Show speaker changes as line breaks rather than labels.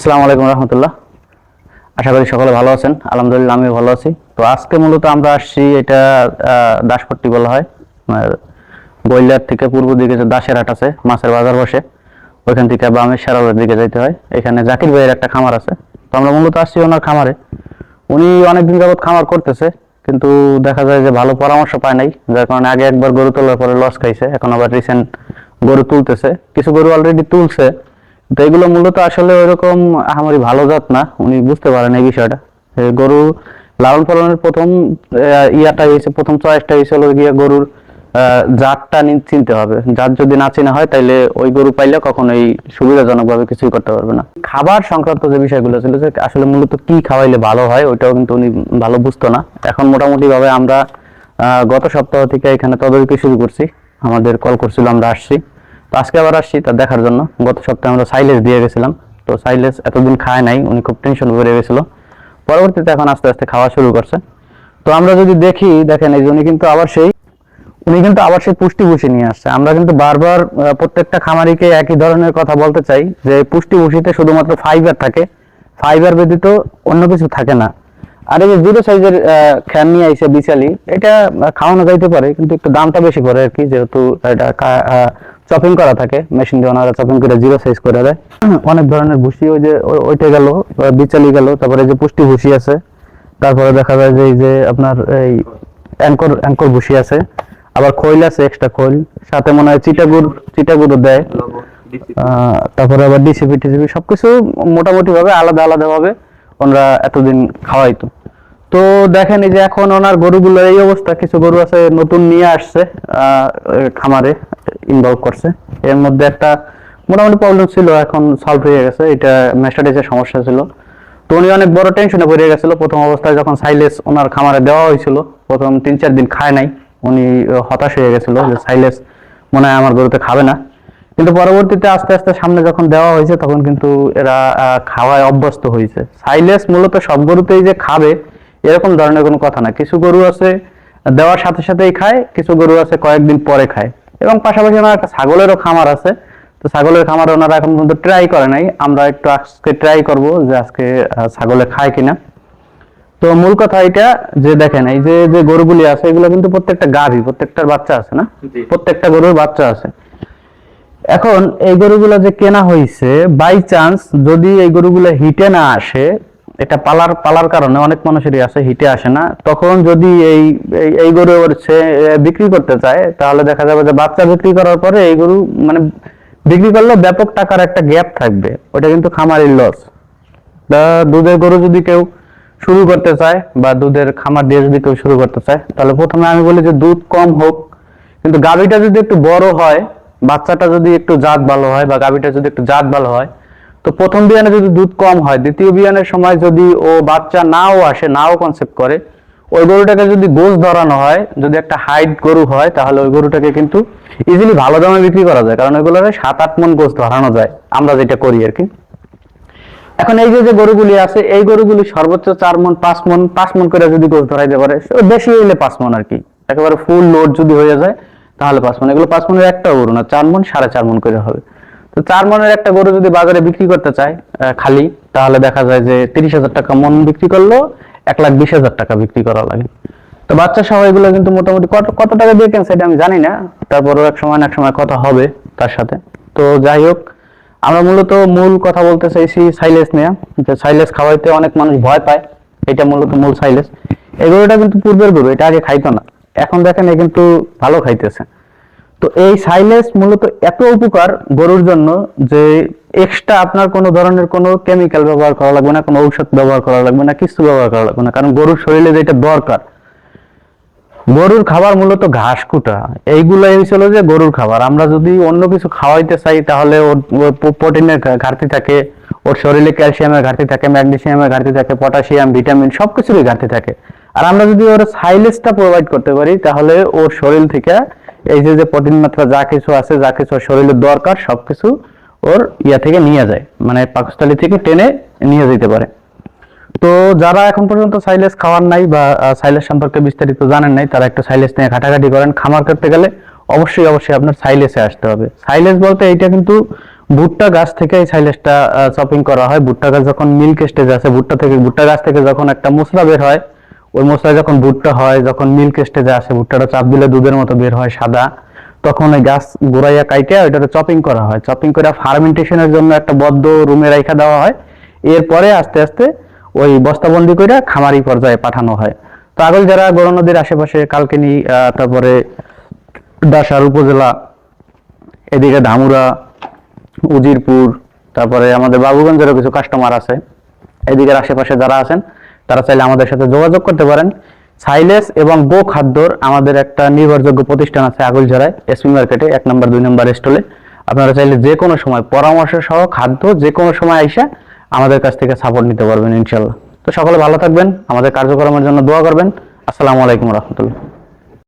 আসসালামু আলাইকুম রহমতুল্লাহ। আশা করি সকলে ভালো আছেন। আলহামদুলিল্লাহ আমি ভালো আছি। তো আজকে মূলত আমরা আসছি এটা দাসপট্টি বলা হয়। বইলার থেকে পূর্ব দিকে যে দাসের হাট আছে, মাছের বাজার বসে। ওইখান থেকে বামের সারালের দিকে যাইতে হয়। এখানে জাকির ভাইয়ের একটা খামার আছে। তো আমরা মূলত আসছি ওনার খামারে। উনি অনেকদিন যাবত খামার করতেছে, কিন্তু দেখা যায় যে ভালো পরামর্শ পায় নাই। যার কারণে আগে একবার গরু তোলার পরে লস খাইছে। এখন আবার রিসেন্ট গরু তুলতেছে। কিছু গরু অলরেডি তুলছে। তো এগুলো মূলত আসলে ওইরকম আহামরি ভালো জাত না, উনি বুঝতে পারেন এই বিষয়টা। গরু লালন পালনের প্রথম ইয়াটা হয়েছে প্রথম চয়েসটা হয়েছে হলো গিয়ে গরুর জাতটা চিনতে হবে। জাত যদি না চেনা হয়, তাইলে ওই গরু পাইলে কখনোই সুবিধাজনক ভাবে কিছুই করতে পারবে না। খাবার সংক্রান্ত যে বিষয়গুলো ছিল, যে আসলে মূলত কি খাওয়াইলে ভালো হয়, ওইটাও কিন্তু উনি ভালো বুঝতো না। এখন মোটামুটি ভাবে আমরা গত সপ্তাহ থেকে এখানে তদারকি শুরু করছি। আমাদের কল করছিল, আমরা আসছি। তো আজকে আবার আসছি তা দেখার জন্য। গত সপ্তাহে আমরা সাইলেস দিয়ে গেছিলাম। তো সাইলেস এতদিন খায় নাই, উনি খুব টেনশন করে গেছিল। পরবর্তীতে এখন আস্তে আস্তে খাওয়া শুরু করছে। তো আমরা যদি দেখি, দেখেন এই উনি কিন্তু আবার সেই, উনি কিন্তু আবার সেই পুষ্টি ভুষি নিয়ে আসছে। আমরা কিন্তু বারবার প্রত্যেকটা খামারিকে একই ধরনের কথা বলতে চাই যে পুষ্টি ভুষিতে শুধুমাত্র ফাইবার থাকে। ফাইবার ব্যতীত অন্য কিছু থাকে না। আর এই যে জিরো সাইজের খ্যান নিয়ে আইসে বিশালি, এটা খাওয়ানো যাইতে পারে, কিন্তু একটু দামটা বেশি পড়ে আর কি, যেহেতু এটা চপিং করা থাকে মেশিন দিয়ে ওনারা চপিং করে জিরো সাইজ করে দেয়। অনেক ধরনের ভুসি ওই যে ওই- ওইটা গেল বিচালি গেল, তারপরে যে পুষ্টি ভুসি আছে, তারপরে দেখা যায় যে এই যে আপনার এই অ্যাঙ্কর অ্যাঙ্কর ভুসি আছে, আবার খৈল আছে এক্সট্রা খৈল, সাথে মনে হয় চিটাগুড়, চিটাগুড়ও দেয় তারপরে আবার ডিসিপি টিসিপি সবকিছু মোটামুটি ভাবে আলাদা আলাদা ভাবে ওনারা এতদিন খাওয়াইতো। তো দেখেন এই যে এখন ওনার গরুগুলোর এই অবস্থা, কিছু গরু আছে নতুন নিয়ে আসছে খামারে। ইনভলভ করছে। এর মধ্যে একটা মোটামুটি প্রবলেম ছিল, এখন সলভ হয়ে গেছে। এটা ম্যাস্টাডিসের সমস্যা ছিল। তো উনি অনেক বড় টেনশনে পড়ে গেছিল। প্রথম অবস্থায় যখন সাইলেস ওনার খামারে দেওয়া হয়েছিল, প্রথম তিন চার দিন খায় নাই। উনি হতাশ হয়ে গেছিল যে সাইলেস মনে হয় আমার গরুতে খাবে না। কিন্তু পরবর্তীতে আস্তে আস্তে সামনে যখন দেওয়া হয়েছে, তখন কিন্তু এরা খাওয়ায় অভ্যস্ত হয়েছে। সাইলেস মূলত সব গরুতেই যে খাবে, এরকম ধরনের কোনো কথা না। কিছু গরু আছে, দেওয়ার সাথে সাথেই খায়, কিছু গরু আছে কয়েকদিন পরে খায়। এবং পাশাপাশি ওনার একটা ছাগলেরও খামার আছে। তো ছাগলের খামার ওনারা এখন পর্যন্ত ট্রাই করে নাই। আমরা একটু আজকে ট্রাই করব যে আজকে ছাগলে খায় কিনা। তো মূল কথা এটা যে দেখেন এই যে যে গরুগুলি আছে এগুলো কিন্তু প্রত্যেকটা গাভী প্রত্যেকটার বাচ্চা আছে না? প্রত্যেকটা গরুর বাচ্চা আছে। এখন এই গরুগুলো যে কেনা হয়েছে বাই চান্স যদি এই গরুগুলো হিটে না আসে এটা পালার পালার কারণে অনেক মানুষেরই আছে, হিটে আসে না। তখন যদি এই, এই- গরু সে বিক্রি করতে চায়, তাহলে দেখা যাবে যে বাচ্চা বিক্রি করার পরে এই গরু মানে বিক্রি করলে ব্যাপক টাকার একটা গ্যাপ থাকবে। ওটা কিন্তু খামারের লস দুধের গরু যদি কেউ শুরু করতে চায় বা দুধের খামার দিয়ে যদি কেউ শুরু করতে চায়, তাহলে প্রথমে আমি বলি যে দুধ কম হোক। কিন্তু গাভীটা যদি একটু বড় হয়, বাচ্চাটা যদি একটু জাত ভালো হয় বা গাভীটা যদি একটু জাত ভালো হয় তো প্রথম বিয়ানে যদি দুধ কম হয়, দ্বিতীয় বিয়ানের সময় যদি ও বাচ্চা নাও আসে, নাও কনসেপ্ট করে, ওই গরুটাকে যদি গোস ধরানো হয়, যদি একটা হাইট গরু হয়, তাহলে ওই গরুটাকে কিন্তু ইজিলি ভালো দামে বিক্রি করা যায়। কারণ ওইগুলোরে সাত, আট মন গোস ধরানো যায়। আমরা যেটা করি আর কি। এখন এই যে গরুগুলি আছে, এই গরুগুলি সর্বোচ্চ চার মন, পাঁচ মন পাঁচ মন করে যদি গোস ধরাইতে পারে বেশি হইলে পাঁচ মন আর কি। একেবারে ফুল লোড যদি হয়ে যায়, তাহলে পাঁচ মন। এগুলো পাঁচ মনের একটা গরু না, চার মন, সাড়ে চার মন করে হবে। তো চার মনের একটা গরু যদি বাজারে বিক্রি করতে চায় খালি, তাহলে দেখা যায় যে তিরিশ হাজার টাকা মন বিক্রি করলেও এক লাখ বিশ হাজার টাকা বিক্রি করা লাগে। তো বাচ্চা সহ এগুলো কিন্তু মোটামুটি কত কত টাকা দিয়ে কেন সেটা আমি জানি না, তারপরেও এক সময় এক সময় কথা হবে তার সাথে। তো যাই হোক, আমরা মূলত মূল কথা বলতে চাইছি সাইলেস নিয়ে, যে সাইলেস খাওয়াইতে অনেক মানুষ ভয় পায়, এটা মূলত মূল সাইলেস এই গরুটা কিন্তু পূর্বের গরু, এটা আগে খাইতো না। এখন দেখেন এ কিন্তু ভালো খাইতেছে। তো এই সাইলেস মূলত এত উপকার গরুর জন্য যে এক্সট্রা আপনার কোনো ধরনের কোনো কেমিক্যাল ব্যবহার করা লাগবে না, কোনো ঔষধ ব্যবহার করা লাগবে না, কিছু ব্যবহার করা লাগবে না। কারণ গরুর শরীরে যেটা দরকার, গরুর খাবার মূলত ঘাস কুটা। এইগুলো হলো যে গরুর খাবার। আমরা যদি অন্য কিছু খাওয়াইতে চাই, তাহলে ওর প্রোটিনের ঘাটতি থাকে, ওর শরীরে ক্যালসিয়ামের ঘাটতি থাকে ম্যাগনেসিয়ামের ঘাটতি থাকে পটাশিয়াম ভিটামিন সবকিছুরই ঘাটতি থাকে। আর আমরা যদি ওর সাইলেসটা প্রোভাইড করতে পারি, তাহলে ওর শরীর থেকে এই যে প্রোটিন মাত্রা যা কিছু আছে, যা কিছু ওর শরীরের দরকার, সবকিছু ওর ইয়া থেকে নিয়ে যায়। মানে পাকস্থলী থেকে টেনে নিয়ে যেতে পারে। তো যারা এখন পর্যন্ত সাইলেস খাওয়ার নাই বা সাইলেস সম্পর্কে বিস্তারিত জানেন নাই, তারা একটু সাইলেস নিয়ে ঘাটাঘাটি করেন। খামার করতে গেলে অবশ্যই অবশ্যই আপনার সাইলেসে আসতে হবে। সাইলেস বলতে এইটা কিন্তু ভুট্টা গাছ থেকে এই সাইলেজটা চপিং করা হয়। ভুট্টা গাছ যখন মিল্ক স্টেজে আছে, ভুট্টা থেকে, ভুট্টা গাছ থেকে যখন একটা মুসরা বের হয় ওই মুসরা যখন ভুট্টা হয়, যখন মিল্ক স্টেজে আসে, ভুট্টাটা চাপ দিলে দুধের মতো বের হয় সাদা, তখন ওই গাছ গোড়াইয়া কাইটে ওইটাতে চপিং করা হয়। চপিং করে ফার্মেন্টেশনের জন্য একটা বদ্ধ রুমে রাখা দেওয়া হয়। এরপরে আস্তে আস্তে ওই বস্তাবন্দি করে খামারি পর্যায়ে পাঠানো হয়। তো আগল যারা গড় নদীর আশেপাশে কালকিনি তারপরে দাসার উপজেলা, এদিকে ধামুরা, উজিরপুর, তারপরে আমাদের বাবুগঞ্জেরও কিছু কাস্টমার আছে। এদিকের আশেপাশে যারা আছেন তারা চাইলে আমাদের সাথে যোগাযোগ করতে পারেন। সাইলেস এবং গো খাদ্যর আমাদের একটা নির্ভরযোগ্য প্রতিষ্ঠান আছে আগুলঝাড়ায়, এসপি মার্কেটে, এক নম্বর, দুই নম্বর স্টলে। আপনারা চাইলে যে কোনো সময় পরামর্শ সহ খাদ্য যে কোনো সময় আইসা আমাদের কাছ থেকে সাপোর্ট নিতে পারবেন ইনশাল্লাহ তো সকলে ভালো থাকবেন, আমাদের কার্যক্রমের জন্য দোয়া করবেন। আসসালামু আলাইকুম রহমতুল্লাহ।